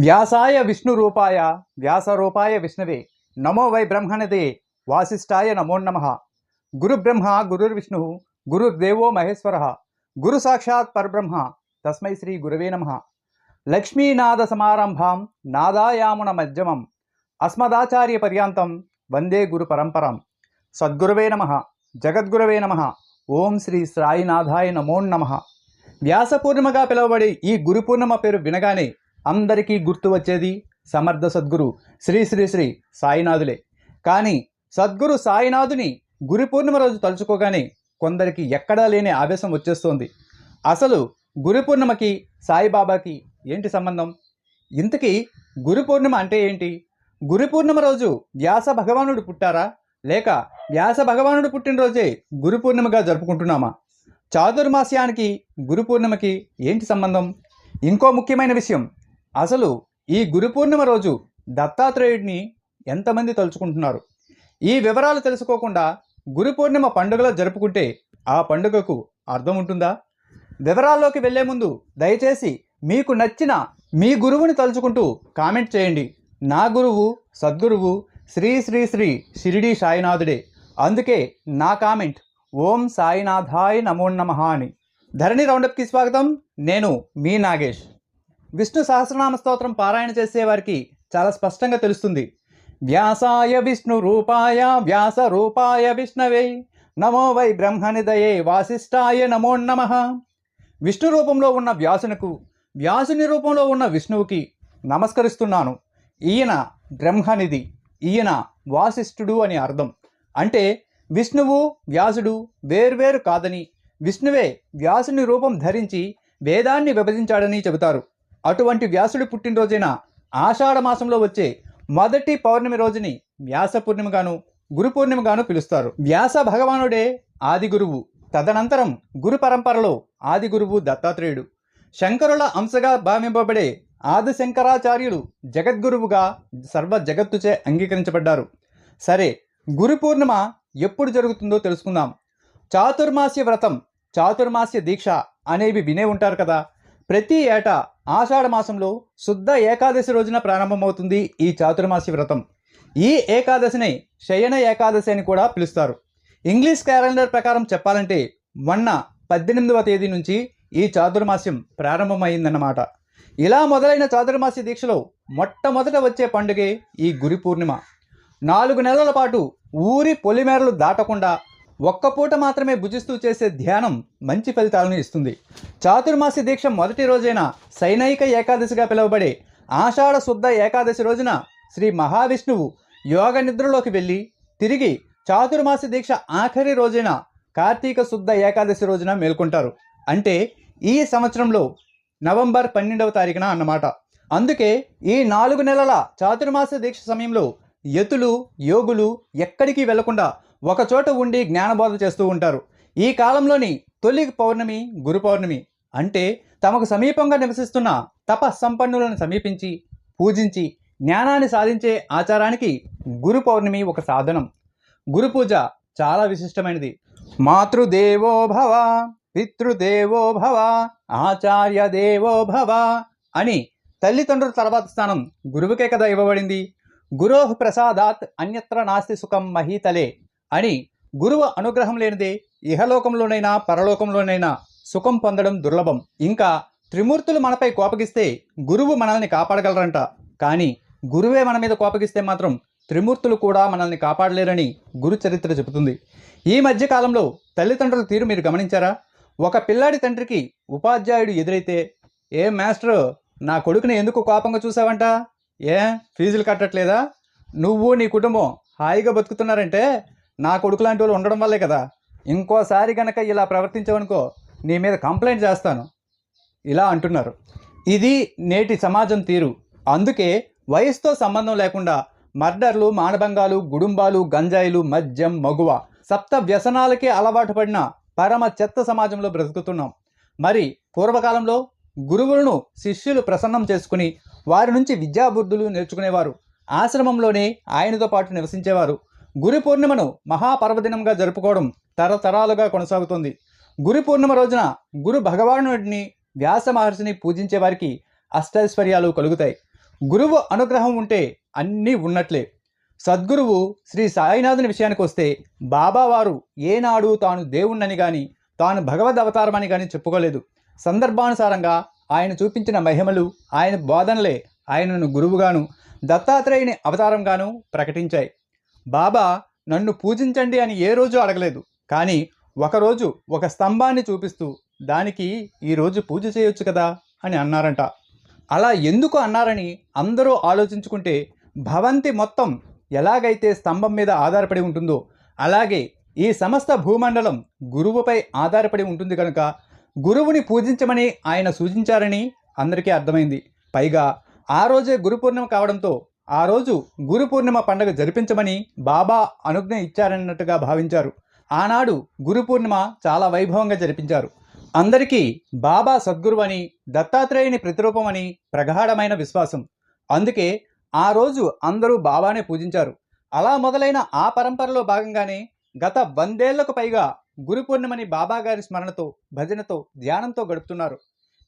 వ్యాసాయ విష్ణు రూపాయ వ్యాస రూపాయ విష్ణవే. నమో వై బ్రహ్మణదే వాసిష్ఠాయ నమో నమ. గురుబ్రహ్మ గురుర్విష్ణు గురుర్దేవో మహేశ్వర. గురు సాక్షాత్ పరబ్రహ్మ తస్మై శ్రీ గురవే నమ. లక్ష్మీనాద సమారంభాం నాదాయామున మధ్యమం. అస్మదాచార్య పర్యాంతం వందే గురు పరంపరం. సద్గురవే నమ జగద్గురవే నమ. ఓం శ్రీ సాయినాథాయ నమో నమ. వ్యాస పూర్ణిమగా పిలువబడే ఈ గురు పూర్ణిమ పేరు వినగానే అందరికీ గుర్తు వచ్చేది సమర్థ సద్గురు శ్రీ శ్రీ శ్రీ సాయినాథులే. కానీ సద్గురు సాయినాథుని గురు పూర్ణిమ రోజు తలుచుకోగానే కొందరికి ఎక్కడా లేని ఆవేశం వచ్చేస్తోంది. అసలు గురు పూర్ణిమకి సాయిబాబాకి ఏంటి సంబంధం? ఇంతకీ గురు పూర్ణిమ అంటే ఏంటి? గురు పూర్ణిమ రోజు వ్యాస భగవానుడు పుట్టారా? లేక వ్యాస భగవానుడు పుట్టినరోజే గురు పూర్ణిమగా జరుపుకుంటున్నామా? చాతుర్మాస్యానికి గురు పూర్ణిమకి ఏంటి సంబంధం? ఇంకో ముఖ్యమైన విషయం అసలు ఈ గురు పూర్ణిమ రోజు దత్తాత్రేయుడిని ఎంతమంది తలుచుకుంటున్నారు? ఈ వివరాలు తెలుసుకోకుండా గురు పూర్ణిమ పండుగలో జరుపుకుంటే ఆ పండుగకు అర్థం ఉంటుందా? వివరాల్లోకి వెళ్ళే ముందు దయచేసి మీకు నచ్చిన మీ గురువుని తలుచుకుంటూ కామెంట్ చేయండి. నా గురువు సద్గురువు శ్రీ శ్రీ శ్రీ షిరిడి సాయినాథుడే. అందుకే నా కామెంట్ ఓం సాయినాథాయ్ నమో నమ అని. ధరణి రౌండప్కి స్వాగతం. నేను మీ నాగేష్. విష్ణు సహస్రనామ స్తోత్రం పారాయణ చేసేవారికి చాలా స్పష్టంగా తెలుస్తుంది. వ్యాసాయ విష్ణు రూపాయ వ్యాస రూపాయ విష్ణవే నమో వై బ్రహ్మనిదయే వాసిష్టాయ నమో నమ. విష్ణు రూపంలో ఉన్న వ్యాసునకు వ్యాసుని రూపంలో ఉన్న విష్ణువుకి నమస్కరిస్తున్నాను. ఈయన బ్రహ్మనిధి ఈయన వాసిష్ఠుడు అని అర్థం. అంటే విష్ణువు వ్యాసుడు వేర్వేరు కాదని విష్ణువే వ్యాసుని రూపం ధరించి వేదాన్ని విభజించాడని చెబుతారు. అటువంటి వ్యాసుడి పుట్టినరోజైన ఆషాఢ మాసంలో వచ్చే మొదటి పౌర్ణమి రోజుని వ్యాస పూర్ణిమగాను గురు పూర్ణిమగాను పిలుస్తారు. వ్యాస భగవానుడే ఆది గురువు. తదనంతరం గురు పరంపరలో ఆది గురువు దత్తాత్రేయుడు. శంకరుల అంశగా భావింపబడే ఆది శంకరాచార్యులు జగద్గురువుగా సర్వ జగత్తుచే అంగీకరించబడ్డారు. సరే గురు పూర్ణిమ ఎప్పుడు జరుగుతుందో తెలుసుకుందాం. చాతుర్మాస్య వ్రతం చాతుర్మాస్య దీక్ష అనేవి వినే ఉంటారు కదా. ప్రతి ఏటా ఆషాఢ మాసంలో శుద్ధ ఏకాదశి రోజున ప్రారంభమవుతుంది ఈ చాతుర్మాసి వ్రతం. ఈ ఏకాదశిని శయన ఏకాదశి అని కూడా పిలుస్తారు. ఇంగ్లీష్ క్యాలెండర్ ప్రకారం చెప్పాలంటే మొన్న పద్దెనిమిదవ తేదీ నుంచి ఈ చాతుర్మాస్యం ప్రారంభమైందన్నమాట. ఇలా మొదలైన చాతుర్మాసి దీక్షలో మొట్టమొదట వచ్చే పండుగే ఈ గురి పూర్ణిమ. నాలుగు నెలల పాటు ఊరి పొలిమేరలు దాటకుండా ఒక్క పూట మాత్రమే భుజిస్తూ చేసే ధ్యానం మంచి ఫలితాలను ఇస్తుంది. చాతుర్మాసి దీక్ష మొదటి రోజైన సైనైక ఏకాదశిగా పిలువబడే ఆషాఢ శుద్ధ ఏకాదశి రోజున శ్రీ మహావిష్ణువు యోగ నిద్రలోకి వెళ్ళి తిరిగి చాతుర్మాసి దీక్ష ఆఖరి రోజైన కార్తీక శుద్ధ ఏకాదశి రోజున మేల్కొంటారు. అంటే ఈ సంవత్సరంలో నవంబర్ పన్నెండవ తారీఖున అన్నమాట. అందుకే ఈ నాలుగు నెలల చాతుర్మాస దీక్ష సమయంలో యతులు యోగులు ఎక్కడికి వెళ్ళకుండా ఒకచోట ఉండి జ్ఞానబోధ చేస్తూ ఉంటారు. ఈ కాలంలోని తొలి పౌర్ణమి గురు పౌర్ణమి అంటే తమకు సమీపంగా నివసిస్తున్న తప సంపన్నులను సమీపించి పూజించి జ్ఞానాన్ని సాధించే ఆచారానికి గురు పౌర్ణమి ఒక సాధనం. గురు పూజ చాలా విశిష్టమైనది. మాతృదేవో భవ పితృదేవో భవ ఆచార్య దేవో భవ అని తల్లిదండ్రుల తర్వాత స్థానం గురువుకే కదా ఇవ్వబడింది. గురోహ్ ప్రసాదాత్ అన్యత్ర నాస్తి సుఖం మహీతలే అని గురువు అనుగ్రహం లేనిదే ఇహలోకంలోనైనా పరలోకంలోనైనా సుఖం పొందడం దుర్లభం. ఇంకా త్రిమూర్తులు మనపై కోపగిస్తే గురువు మనల్ని కాపాడగలరంట. కానీ గురువే మన మీద కోపగిస్తే మాత్రం త్రిమూర్తులు కూడా మనల్ని కాపాడలేరని గురు చరిత్ర చెబుతుంది. ఈ మధ్యకాలంలో తల్లిదండ్రుల తీరు మీరు గమనించారా? ఒక పిల్లాడి తండ్రికి ఉపాధ్యాయుడు ఎదురైతే ఏ మాస్టర్ నా కొడుకుని ఎందుకు కోపంగా చూసావంట? ఏ ఫీజులు కట్టట్లేదా? నువ్వు నీ కుటుంబం హాయిగా బతుకుతున్నారంటే నా కొడుకు లాంటి వాళ్ళు ఉండడం వల్లే కదా. ఇంకోసారి గనక ఇలా ప్రవర్తించావనుకో నీ మీద కంప్లైంట్ చేస్తాను. ఇలా అంటున్నారు. ఇది నేటి సమాజం తీరు. అందుకే వయసుతో సంబంధం లేకుండా మర్డర్లు మానభంగాలు గుడుంబాలు గంజాయిలు మద్యం మగువ సప్త వ్యసనాలకే అలవాటు పడిన పరమ చెత్త సమాజంలో బ్రతుకుతున్నాం. మరి పూర్వకాలంలో గురువులను శిష్యులు ప్రసన్నం చేసుకుని వారి నుంచి విద్యాబుద్ధులు నేర్చుకునేవారు. ఆశ్రమంలోనే ఆయనతో పాటు నివసించేవారు. గురు పూర్ణిమను మహాపర్వదినంగా జరుపుకోవడం తరతరాలుగా కొనసాగుతుంది. గురి పూర్ణిమ రోజున గురు భగవానుడిని వ్యాస మహర్షిని పూజించే వారికి అష్టైశ్వర్యాలు కలుగుతాయి. గురువు అనుగ్రహం ఉంటే అన్నీ ఉన్నట్లే. సద్గురువు శ్రీ సాయినాథుని విషయానికి వస్తే బాబావారు ఏనాడు తాను దేవుణ్ణని కానీ తాను భగవద్ అవతారమని కానీ చెప్పుకోలేదు. సందర్భానుసారంగా ఆయన చూపించిన మహిమలు ఆయన బోధనలే ఆయనను గురువుగాను దత్తాత్రేయుని అవతారంగాను ప్రకటించాయి. బాబా నన్ను పూజించండి అని ఏ రోజు అడగలేదు. కానీ ఒకరోజు ఒక స్తంభాన్ని చూపిస్తూ దానికి ఈరోజు పూజ చేయొచ్చు కదా అని అన్నారంట. అలా ఎందుకు అన్నారని అందరూ ఆలోచించుకుంటే భవంతి మొత్తం ఎలాగైతే స్తంభం మీద ఆధారపడి ఉంటుందో అలాగే ఈ సమస్త భూమండలం గురువుపై ఆధారపడి ఉంటుంది కనుక గురువుని పూజించమని ఆయన సూచించారని అందరికీ అర్థమైంది. పైగా ఆ రోజే గురు పూర్ణిమ కావడంతో ఆ రోజు గురు పూర్ణిమ పండుగ జరిపించమని బాబా అనుజ్ఞ ఇచ్చారన్నట్టుగా భావించారు. ఆనాడు గురు పూర్ణిమ చాలా వైభవంగా జరిపించారు. అందరికీ బాబా సద్గురు అని దత్తాత్రేయుని ప్రతిరూపం అని ప్రగాఢమైన విశ్వాసం. అందుకే ఆ రోజు అందరూ బాబానే పూజించారు. అలా మొదలైన ఆ పరంపరలో భాగంగానే గత వందేళ్ళకు పైగా గురు పూర్ణిమని బాబా గారి స్మరణతో భజనతో ధ్యానంతో గడుపుతున్నారు.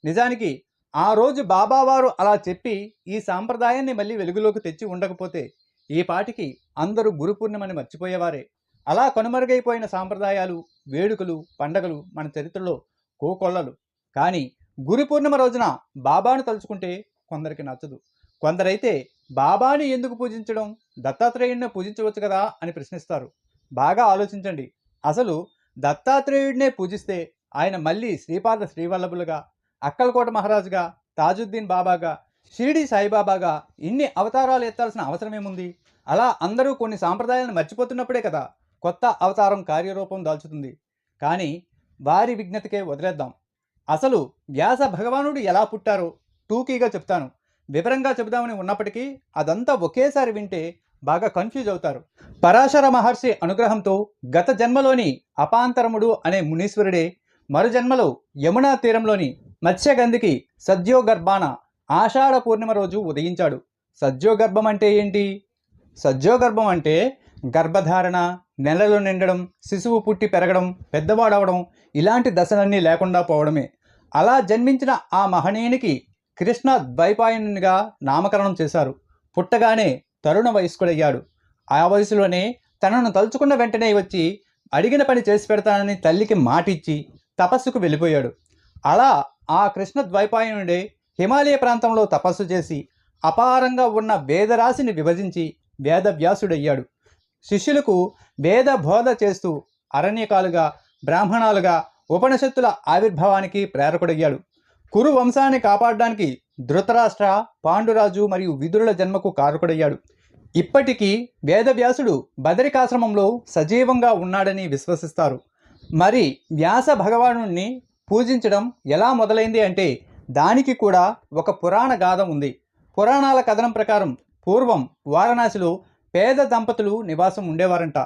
నిజానికి ఆ రోజు బాబావారు అలా చెప్పి ఈ సాంప్రదాయాన్ని మళ్ళీ వెలుగులోకి తెచ్చి ఉండకపోతే ఈ పాటికి అందరూ గురు పూర్ణిమని మర్చిపోయేవారే. అలా కొనుమరుగైపోయిన సాంప్రదాయాలు వేడుకలు పండగలు మన చరిత్రలో కోకొల్లలు. కానీ గురు పూర్ణిమ రోజున బాబాను తలుచుకుంటే కొందరికి నచ్చదు. కొందరైతే బాబాని ఎందుకు పూజించడం దత్తాత్రేయుడిని పూజించవచ్చు కదా అని ప్రశ్నిస్తారు. బాగా ఆలోచించండి. అసలు దత్తాత్రేయుడినే పూజిస్తే ఆయన మళ్ళీ శ్రీపాద శ్రీవల్లభులుగా అక్కలకోట మహారాజుగా తాజుద్దీన్ బాబాగా షిరిడి సాయిబాబాగా ఇన్ని అవతారాలు ఎత్తాల్సిన అవసరం ఏముంది? అలా అందరూ కొన్ని సాంప్రదాయాలను మర్చిపోతున్నప్పుడే కదా కొత్త అవతారం కార్యరూపం దాల్చుతుంది. కానీ వారి విజ్ఞతకే వదిలేద్దాం. అసలు వ్యాస భగవానుడు ఎలా పుట్టారో టూకీగా చెప్తాను. వివరంగా చెబుదామని ఉన్నప్పటికీ అదంతా ఒకేసారి వింటే బాగా కన్ఫ్యూజ్ అవుతారు. పరాశర మహర్షి అనుగ్రహంతో గత జన్మలోని అపాంతరముడు అనే మునీశ్వరుడే మరు జన్మలో యమునా తీరంలోని మత్స్యగంధికి సద్యోగర్భాన ఆషాఢ పూర్ణిమ రోజు ఉదయించాడు. సద్యోగర్భం అంటే ఏంటి? సద్యోగర్భం అంటే గర్భధారణ నెలలు నిండడం శిశువు పుట్టి పెరగడం పెద్దవాడవడం ఇలాంటి దశలన్నీ లేకుండా పోవడమే. అలా జన్మించిన ఆ మహనీయునికి కృష్ణ ద్వైపాయనునిగా నామకరణం చేశారు. పుట్టగానే తరుణ వయస్కుడయ్యాడు. ఆ వయసులోనే తనను తలుచుకున్న వెంటనే వచ్చి అడిగిన పని చేసి పెడతానని తల్లికి మాటిచ్చి తపస్సుకు వెళ్ళిపోయాడు. అలా ఆ కృష్ణ ద్వైపాయనుడే హిమాలయ ప్రాంతంలో తపస్సు చేసి అపారంగా ఉన్న వేదరాశిని విభజించి వేదవ్యాసుడయ్యాడు. శిష్యులకు వేద బోధ చేస్తూ అరణ్యకాలుగా బ్రాహ్మణాలుగా ఉపనిషత్తుల ఆవిర్భావానికి ప్రేరకుడయ్యాడు. కురు వంశాన్ని కాపాడడానికి ధృతరాష్ట్ర పాండురాజు మరియు విదురుల జన్మకు కారకుడయ్యాడు. ఇప్పటికీ వేదవ్యాసుడు బదరికాశ్రమంలో సజీవంగా ఉన్నాడని విశ్వసిస్తారు. మరి వ్యాస భగవానుణ్ణి పూజించడం ఎలా మొదలైంది అంటే దానికి కూడా ఒక పురాణ గాథ ఉంది. పురాణాల కథనం ప్రకారం పూర్వం వారణాసిలో పేద దంపతులు నివాసం ఉండేవారంట.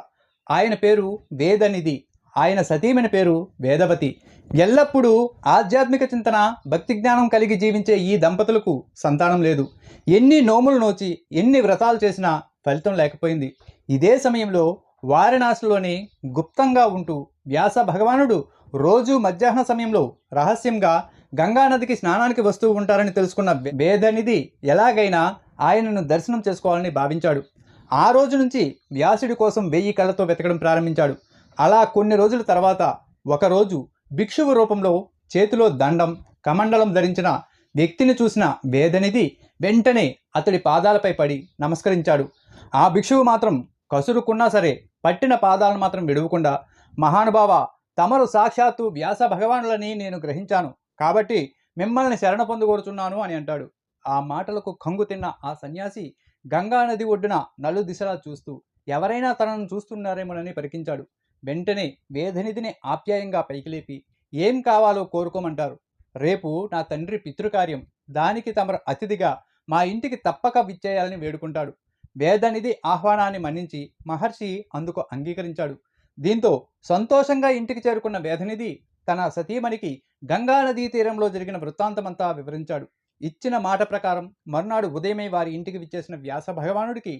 ఆయన పేరు వేదనిధి. ఆయన సతీమణి పేరు వేదవతి. ఎల్లప్పుడూ ఆధ్యాత్మిక చింతన భక్తి జ్ఞానం కలిగి జీవించే ఈ దంపతులకు సంతానం లేదు. ఎన్ని నోములు నోచి ఎన్ని వ్రతాలు చేసినా ఫలితం లేకపోయింది. ఇదే సమయంలో వారణాసిలోని గుప్తంగా ఉంటూ వ్యాస భగవానుడు రోజు మధ్యాహ్న సమయంలో రహస్యంగా గంగానదికి స్నానానికి వస్తూ ఉంటారని తెలుసుకున్న వేదనిధి ఎలాగైనా ఆయనను దర్శనం చేసుకోవాలని భావించాడు. ఆ రోజు నుంచి వ్యాసుడి కోసం వెయ్యి కళ్ళతో వెతకడం ప్రారంభించాడు. అలా కొన్ని రోజుల తర్వాత ఒకరోజు భిక్షువు రూపంలో చేతిలో దండం కమండలం ధరించిన వ్యక్తిని చూసిన వేదనిధి వెంటనే అతడి పాదాలపై పడి నమస్కరించాడు. ఆ భిక్షువు మాత్రం కసురుకున్నా సరే పట్టిన పాదాలను మాత్రం విడవకుండా మహానుభావ తమరు సాక్షాత్తు వ్యాస భగవానులని నేను గ్రహించాను. కాబట్టి మిమ్మల్ని శరణ పొందుకోరుచున్నాను అని అంటాడు. ఆ మాటలకు కంగు తిన్న ఆ సన్యాసి గంగా నది ఒడ్డున నలు దిశలా చూస్తూ ఎవరైనా తనను చూస్తున్నారేమోనని పరికించాడు. వెంటనే వేదనిధిని ఆప్యాయంగా పైకి లేపి ఏం కావాలో కోరుకోమంటారు. రేపు నా తండ్రి పితృకార్యం దానికి తమరు అతిథిగా మా ఇంటికి తప్పక విచ్చేయాలని వేడుకుంటాడు. వేదనిధి ఆహ్వానాన్ని మన్నించి మహర్షి అందుకు అంగీకరించాడు. దీంతో సంతోషంగా ఇంటికి చేరుకున్న వేధనిధి తన సతీమణికి గంగా నదీ తీరంలో జరిగిన వృత్తాంతమంతా వివరించాడు. ఇచ్చిన మాట ప్రకారం మర్నాడు ఉదయమే వారి ఇంటికి విచ్చేసిన వ్యాస భగవానుడికి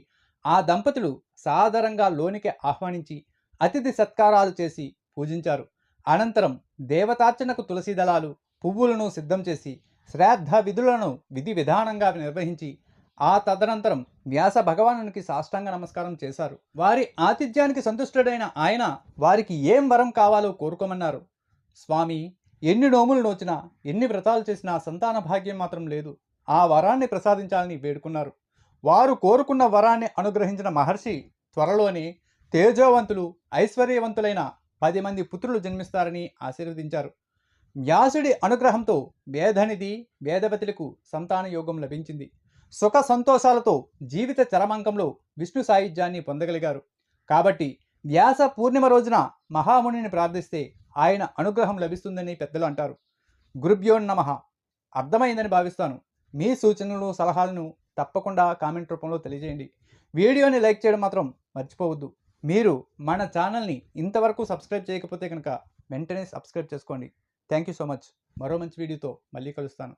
ఆ దంపతులు సాదరంగా లోనికి ఆహ్వానించి అతిథి సత్కారాలు చేసి పూజించారు. అనంతరం దేవతార్చనకు తులసి దళాలు పువ్వులను సిద్ధం చేసి శ్రాద్ధ విధులను విధి విధానంగా నిర్వహించి ఆ తదనంతరం వ్యాస భగవానునికి సాష్టాంగ నమస్కారం చేశారు. వారి ఆతిథ్యానికి సంతుష్టుడైన ఆయన వారికి ఏం వరం కావాలో కోరుకోమన్నారు. స్వామి ఎన్ని నోములు నోచినా ఎన్ని వ్రతాలు చేసినా సంతాన భాగ్యం మాత్రం లేదు. ఆ వరాన్ని ప్రసాదించాలని వేడుకున్నారు. వారు కోరుకున్న వరాన్ని అనుగ్రహించిన మహర్షి త్వరలోనే తేజోవంతులు ఐశ్వర్యవంతులైన పది మంది పుత్రులు జన్మిస్తారని ఆశీర్వదించారు. వ్యాసుడి అనుగ్రహంతో వేదనిధి వేదవతులకు సంతాన యోగం లభించింది. సుఖ సంతోషాలతో జీవిత చరమాంకంలో విష్ణు సాయుధ్యాన్ని పొందగలిగారు. కాబట్టి వ్యాస పూర్ణిమ రోజున మహామునిని ప్రార్థిస్తే ఆయన అనుగ్రహం లభిస్తుందని పెద్దలు అంటారు. గురుభ్యోన్నమ అర్థమైందని భావిస్తాను. మీ సూచనలు సలహాలను తప్పకుండా కామెంట్ రూపంలో తెలియజేయండి. వీడియోని లైక్ చేయడం మాత్రం మర్చిపోవద్దు. మీరు మన ఛానల్ని ఇంతవరకు సబ్స్క్రైబ్ చేయకపోతే కనుక వెంటనే సబ్స్క్రైబ్ చేసుకోండి. Thank you so much. మరో మంచి వీడియోతో మళ్ళీ కలుస్తాను.